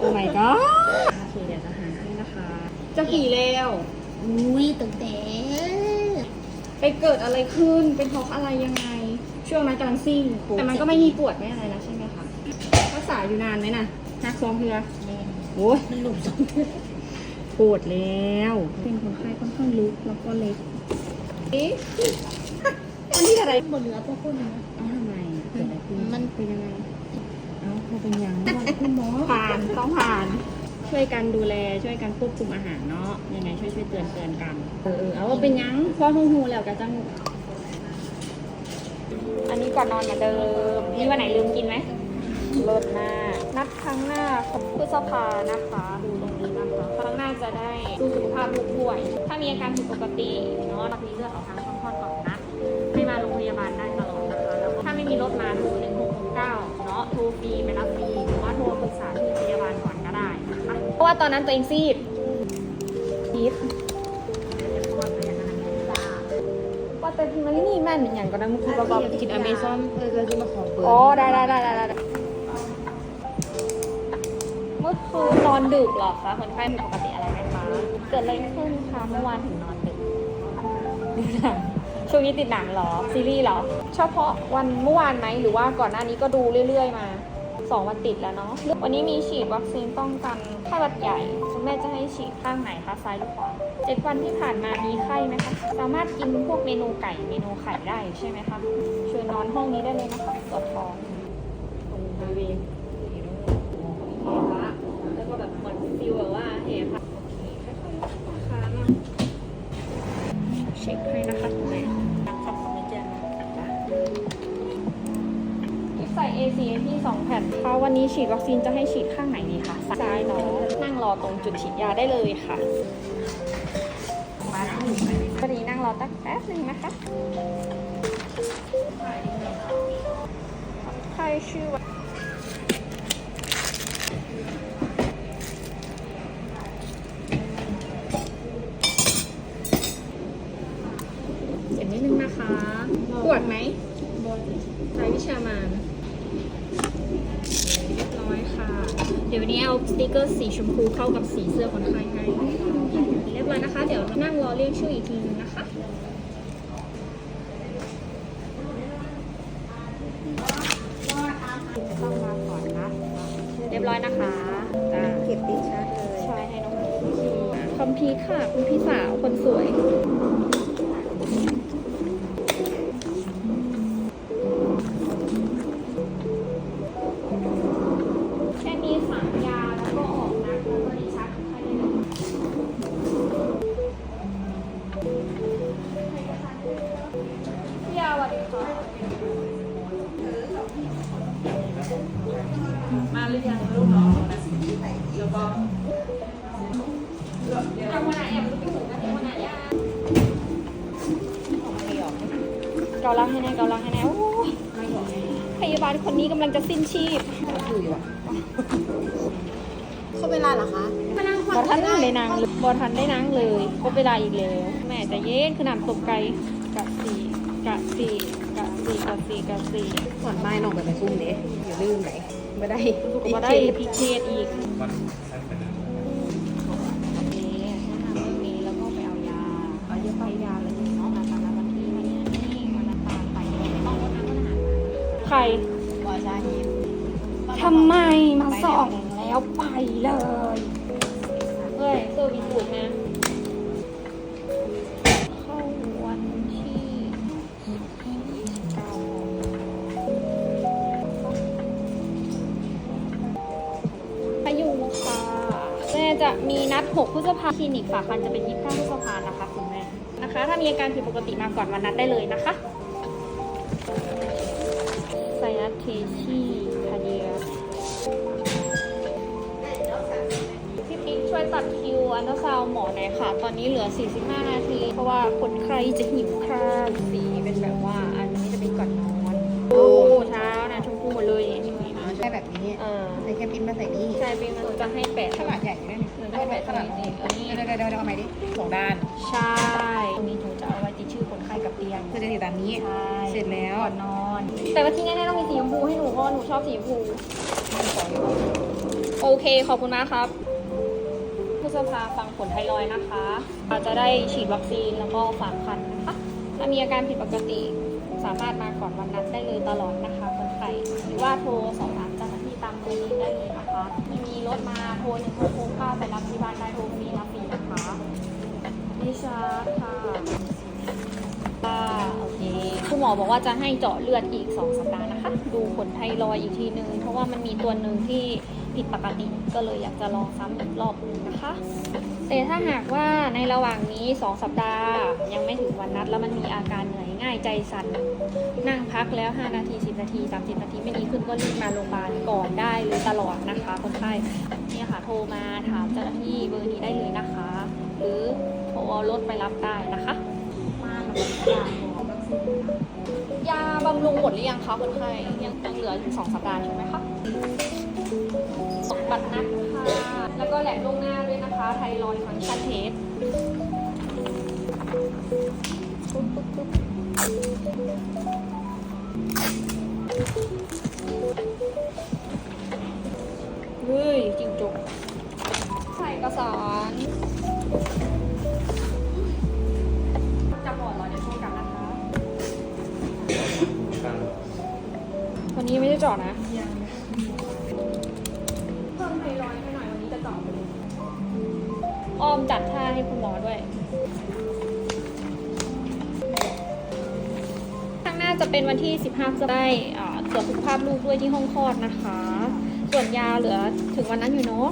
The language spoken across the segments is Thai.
โอ้ my god โอเคเดี๋ยวจะหาให้นะคะ จะกี่แล้ว อุ้ยตั้งแต่ไปเกิดอะไรขึ้น เป็นเพราะอะไรยังไง ช่วงนั้นกำลังซิ่ง แต่มันก็ไม่มีปวดไม่อะไรนะใช่ไหมคะ รักษาอยู่นานไหมน่ะนักซ้อมเรือแม่โอ้ยมันหลุมสองเทือกปวดแล้ว เป็นคนไข้ค่อนข้างลึกแล้วก็เล็กเอ๊ะอันนี้อะไรบนเรือพวกคุณนะเอ้าทำไมเกิดอะไรขึ้นมันเป็นยังไง เอ้าเขาเป็นยังคุณหมอผ่าน ต้องผ่าน ช่วยกันดูแลช่วยกันควบคุมอาหารเนาะยังไงช่วยช่วยเตือนเตือนกันเออเออเอาว่าเป็นยังพ่อหูหูแล้วก็จังอันนี้ก่อนนอนเหมือนเดิมนี่วันไหนลืมกินไหมเลิศมากนัดครั้งหน้าของพฤษภานะคะดูตรงนี้นะคะครั้งหน้าจะได้ดูสุขภาพลูกด้วย ถ้ามีอาการผิดปกติเนาะมีเลือดออกทางช่องคลอดก่อนนะให้มาโรงพยาบาลได้ตลอดนะคะแล้วก็ถ้าไม่มีรถมาโทร1669เนาะโทรฟรีไปรับฟรี ว่าตอนนั้นตัวเองซีดซีดว่าแต่ที่มันนี่แม่นเป็นอย่างก็ได้มุกประกอบกินอเมซอนเออเราจะมาขอเบอร์อ๋อได้ได้ได้ได้ได้เมื่อคืนนอนดึกเหรอคะคนไข้มีปกติอะไรไหมคะเกิดอะไรขึ้นคะเมื่อวานถึงนอนดึกดูหนังช่วงนี้ติดหนังเหรอซีรีส์เหรอเฉพาะวันเมื่อวานไหมหรือว่าก่อนหน้านี้ก็ดูเรื่อย ๆ มา สองวันติดแล้วเนาะ วันนี้มีฉีดวัคซีนป้องกันไข้หวัดใหญ่ คุณแม่จะให้ฉีดข้างไหนคะซ้ายหรือขวาเจ็ดวันที่ผ่านมามีไข้ไหมคะ สามารถกินพวกเมนูไก่เมนูไข่ได้ใช่ไหมคะเชิญนอนห้องนี้ได้เลยนะคะตรวจท้องตรงบริเวณแห่พระแล้วก็แบบเหมือนฟิลแบบว่าแห่พระโอเคค่อยๆค้ามาเช็คให้นะคะคุณแม่ตั้งคำคำนี้เจนใส่ ACA ที่ 2 แผ่นค่ะ วันนี้ฉีดวัคซีนจะให้ฉีดข้างไหนดีคะซ้ายเนาะนั่งรอตรงจุดฉีดยาได้เลยค่ะมาพอดีนั่งรอตั้งแป๊บหนึงนะคะใครชื่อว่า เสียงนิดนึงนะคะ ปวดไหมใช้วิชามานเรียบร้อยค่ะ เดี๋ยววันนี้เอาสติ กเกอร์สีชมพูเข้ากับสีเสื้อคนไข้ให้เรียบร้อยนะคะ เดี๋ยวนั่งรอเรียกชื่ออีกทีนึงนะคะต้องมาก่อนนะเรียบร้อยนะคะจ้าเก็บติดชาร์จเลยใช่ให้น้องคอมพีทค่ะ คุณพี่สาวคนสวย นนี้กำลังจะสิ้นชีพเขาเวลาเหรอคะมานั่งบอทันได้นางเลยบอทันได้นางเลยครบเวลาอีกแล้วแม่ใจะเย็นขนาดตกไกลกะสี่กะสี่กะสี่กะสี่กะสี่ส่วนไม้น้องไปไปซุ่มเด้อย่าลืมไหนไม่ได้ลูกก็บ่ได้พีเคสอีกโอเคให้ทำตรงนี้แล้วก็ไปเอายาเอาเยอะไปยาเลยเนาะมาตามวันที่วันนี้นี่วันน้ำตาลไปไม่ต้องรดน้ำต้นอาหารมาใครบอชาฮิม ทำไมมาส่องแล้วไปเลยเฮ้ยเซอร์วิสบุกนะเข้าวันที่เก้าพายุค่ะแม่จะมีนัด 6 พฤษภาคลินิกฝากคันจะเป็น 29 พฤษภานะคะคุณแม่นะคะ ถ้ามีอาการผิดปกติมาก่อนวันนัดได้เลยนะคะ ค่ะ ตอนนี้เหลือ 45 นาที เพราะว่าคนไข้จะหิวข้าวสีเป็นแบบว่าอันนี้จะเป็นก่อนนอนโอ้เช้านะชมพูหมดเลยนี่นี่อ๋อใช่แบบนี้เออใส่แค่ปิ้นมาใส่นี่ใช่ปิ๊กมันจะให้แปะขนาดใหญ่ด้วยนี่หนูจะให้แปะตรงนี้เออนี่เดี๋ยวเดี๋ยวเดี๋ยวเอาใหม่ดิสองด้าน ใช่ตรงนี้หนูจะเอาไว้ติดชื่อคนไข้กับเตียงเพื่อจะติดตามนี้ใช่เสร็จแล้วก่อนนอน แต่ว่าที่แน่ๆต้องมีสีชมพูให้หนูเพราะว่าหนูชอบสีชมพูโอเคขอบคุณมากครับพฤ ษภาฟังผลไทรอยนะคะ อาจจะได้ฉีดวัคซีนแล้วก็ฝากคันนะคะ ถ้ามีอาการผิดปกติสามารถมาก่อนวันนัดได้เลยตลอดนะคะคนไข้หรือว่าโทรสอบถามเจ้าหน้าที่ตามเบอร์นี้ได้เลยนะคะม่มีรถมาโทรหนึ่งโทรโทรเก้าไปรับที่บ้านได้โทรฟรีรับฟรีนะคะนิชาค่ะโอเค คุณหมอบอกว่าจะให้เจาะเลือดอีก 2 สัปดาห์นะคะ ดูผลไทรอยอีกทีนึง เพราะว่ามันมีตัวหนึ่งที่ ผิดปกติก็เลยอยากจะลองซ้ำอีกรอบนึงนะคะ แต่ถ้าหากว่าในระหว่างนี้ 2 สัปดาห์ยังไม่ถึงวันนัด แล้วมันมีอาการเหนื่อยง่ายใจสั่นนั่งพักแล้ว 5 นาที 10 นาที 30 นาทีไม่ดีขึ้นก็รีบมาโรงพยาบาลก่อนได้เลยตลอดนะคะคนไข้เนี่ยค่ะโทรมาถามเจ้าหน้าที่เบอร์นี้ได้เลยนะคะ หรือโทรรถไปรับได้นะคะมาแล้วก็ยาของยาบำรุงหมดหรือยังคะคนไข้ยังยังเหลืออีกสองสัปดาห์ใช่ไหมคะ บัตรนัดค่ะ แล้วก็แหลกล่วงหน้าด้วยนะคะ ไทรอยด์ฟังชันเทสปุ๊บปุ๊บปุ๊บเฮ้ยจริงจุกใส่เอกสารจะบอดเหรอเดี๋ยวโทรกลับนะคะ วันนี้ไม่ได้เจาะนะ จะเป็นวันที่ 15จะได้อ่าตรวจสุขภาพลูกด้วยที่ห้องคลอดนะคะ ส่วนยาเหลือถึงวันนั้นอยู่เนาะ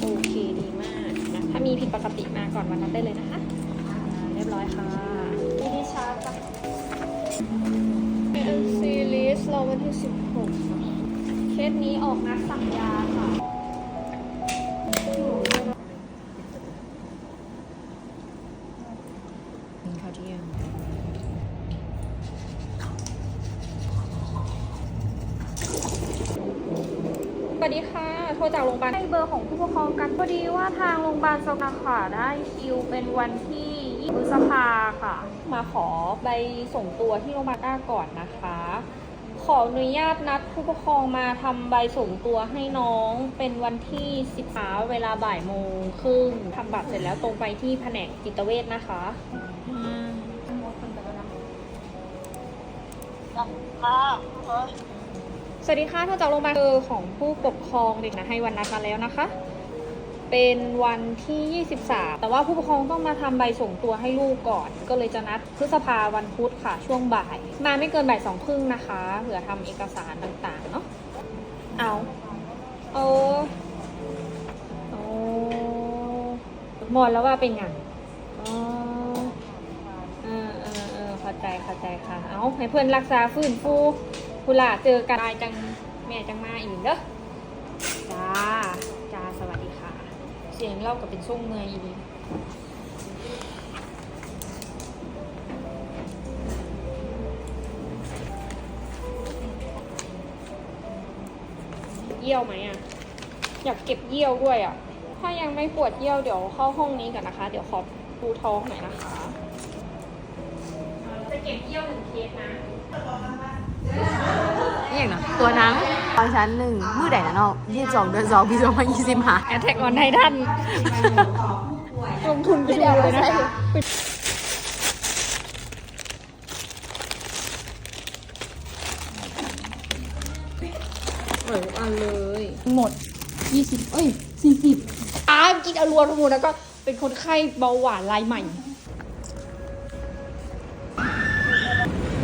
โอเคดีมากนะถ้ามีผิดปกติมาก่อนวันนั้นได้เลยนะคะอ่าเรียบร้อยค่ะนี่ดิชาร์จกับซีรีสเราวันที่ 16นะคะเคสนี้ออกนัดสั่งยาค่ะกินข้าวเที่ยง วัสดีค่ะ โทรจากโรงพยาบาลให้เบอร์ของผู้ปกครองกันพอดีว่าทางโรงพยาบาลสกาค่ะได้คิวเป็นวันที่20พฤษภาค่ะ มาขอใบส่งตัวที่โรงพยาบาลก้าก่อนนะคะ ขออนุญาตนัดผู้ปกครองมาทำใบส่งตัวให้น้องเป็นวันที่10าเวลาบ่ายโมงครึ่งทำบัตรเสร็จแล้วตรงไปที่แผนกจิตเวชนะคะ สวัสดีค่ะโทรจากโรงพยาบาลเบอของผู้ปกครองเด็กนะให้วันนัดมาแล้วนะคะ เป็นวันที่ 23 แต่ว่าผู้ปกครองต้องมาทำใบส่งตัวให้ลูกก่อน ก็เลยจะนัดพฤษภาวันพุธค่ะช่วงบ่าย มาไม่เกินบ่ายสองครึ่งนะคะเผื่อทำเอกสารต่างๆเนาะเอาโอ้โอ้หมดแล้วว่าเป็นไงอ๋อเออเออเออเข้าใจเข้าใจค่ะ เอาให้เพื่อนรักษาฟื้นฟู คุหลาเจอกันได้จังแม่จังมาอีกเด้อจ้าจ้าสวัสดีค่ะ เสียงเล่ากับเป็นช่วงเมื่อยอีดีเยี่ยวไหมอะ อยากเก็บเยี่ยวด้วยอะ ถ้ายังไม่ปวดเยี่ยวเดี๋ยวเข้าห้องนี้กันนะคะ เดี๋ยวขอดูท้องหน่อยนะคะ จะเก็บเยี่ยวหนึ่งเคสนะ นี่อย่างเนาะตัวหนังตอนชั้นหนึ่งมือใดนะเนาะยี่สิบสองเดือนสองปีสองพันยี่สิบห้าแอ t แทกออนไททันลงทุนไปดูเลยนะคะเอออันเลย หมด20เอ้ย40อ้ากินอรวนทั้งหมดแล้วก็เป็นคนไข้เบาหวานรายใหม่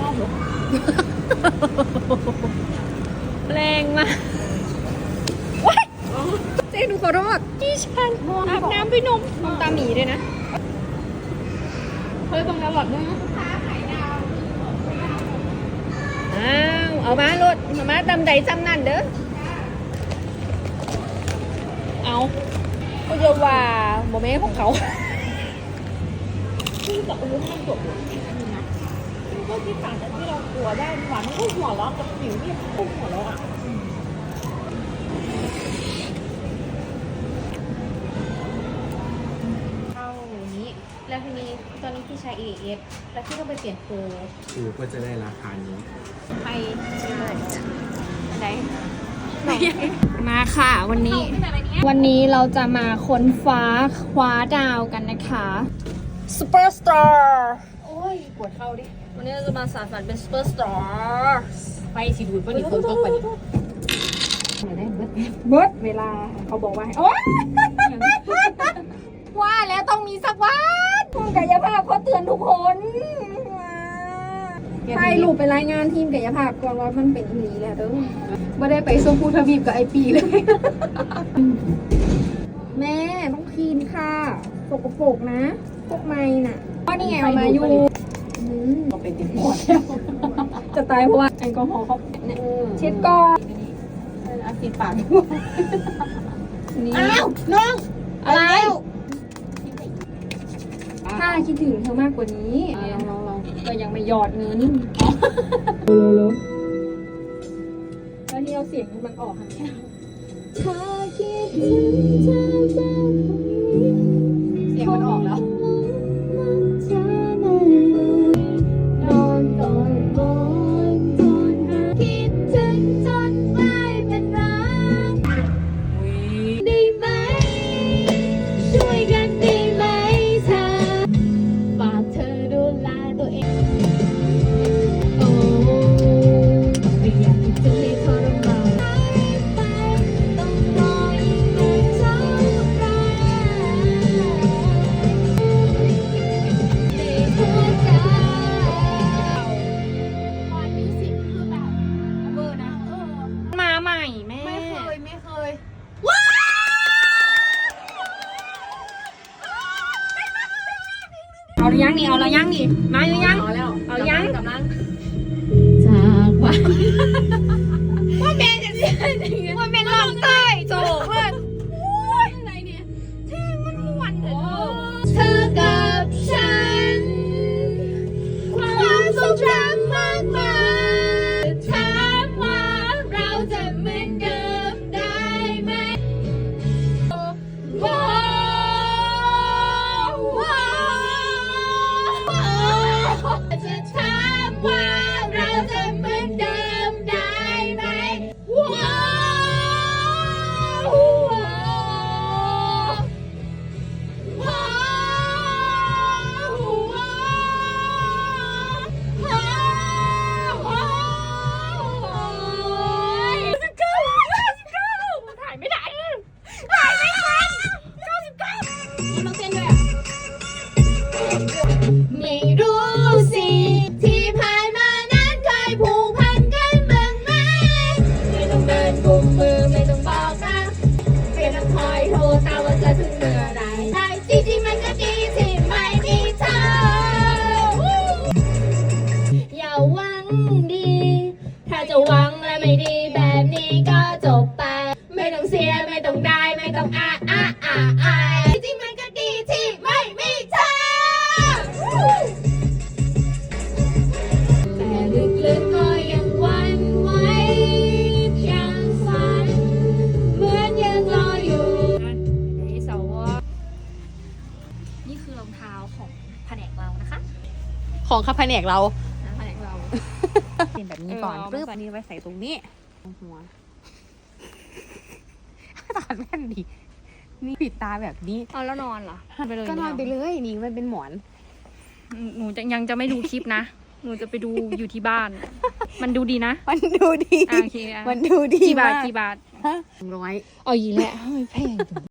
รอบเหรอ แรงมากว้ายเจ๊หนูขอโทษดิฉันอาบน้ำไปนมนมตาหมีด้วยนะ เฮ้ยบังกะหลอดด้วยนะอ้าวเอามารถมามาตำใดจำนั่นเด้อ เอาก็จะว่าโมเมนต์ของเขาที่กับอุ้มมันจบเลยก็ที่ต่างกที่ เรากลัวได้หวานมันก็หัวเราะกับผิวที่พุ่งหัวเราะอะเข้าอย่างนี้ แล้วทีนี้ตอนนี้พี่ใช้ AF แล้วพี่ต้องไปเปลี่ยนโปรคือก็จะได้ราคานี้ไปใช่ไหนมาค่ะวันนี้ วันนี้เราจะมาค้นฟ้าคว้าดาวกันนะคะซูเปอร์สตาร์โอ้ยปว ดเข้าดิวันนี้เราจะมาสานฝันเป็นซูเปอร์สตาร์ไปสิดูดปะนี่ฝนตกปะนี่ไหนได้เบิดเบิร์ดเวลาเขาบอกว่าให้โอ๊ยว่าแล้วต้องมีสักวันทีมกายภาพเขาเตือนทุกคนใช่ลูกไปรายงานทีมกายภาพก่อนว่ามันเป็นอีหลีแหละเด้อไม่ได้ไปส้มพูทวีปกับไอปีเลย แม่ต้องคลีนค่ะสกปรกนะ พวกไม้น่ะก็นี่ไงเอามาอยู่อืม ก็เป็นติดหมดจะตายเพราะว่าแอลกอฮอล์เขาเนี่ยเช็ดก่อนอาติดปากด้วยนี่อ้าวน้องอะไรถ้าคิดถึงเธอมากกว่านี้ลองลองลองก็ยังไม่หยอดเงินแล้วที่เอาเสียงมันออกค่ะถ้าคิดถึงเธอ ยังเอาแล้วเอายังกำลังจากวันว่าแม่จะเสียว่าแม่ล ไม่ดีแบบนี้ก็จบไป ไม่ต้องเสียไม่ต้องได้ไม่ต้องอาอาอาอายจริงมันก็ดีที่ไม่มีเธอแต่ลึกๆก็ยังหวันไหวยังฝัน เหมือนยังรออยู่นี่สวนี่คือรองเท้าของแผนกเรานะคะ ของข้าแผนกเรา นะแผนกเรา เป็นแบบนี้ก่อนเออเอาปึ๊บมาใส่อันนี้ไว้ใส่ตรงนี้หัวตาแว่นดินี่ปิดตาแบบนี้เอาแล้วนอนเหรอไปเลยก็นอนไปเลยนี่มันเป็นหมอน หนูจะยังจะไม่ดูคลิปนะ หนูจะไปดูอยู่ที่บ้าน มันดูดีนะ มันดูดีอะโอเคอะมันดูดีกี่บาทมากกี่บาทฮะร้อยเอาอีกแล้วเฮ้ยแพงจัง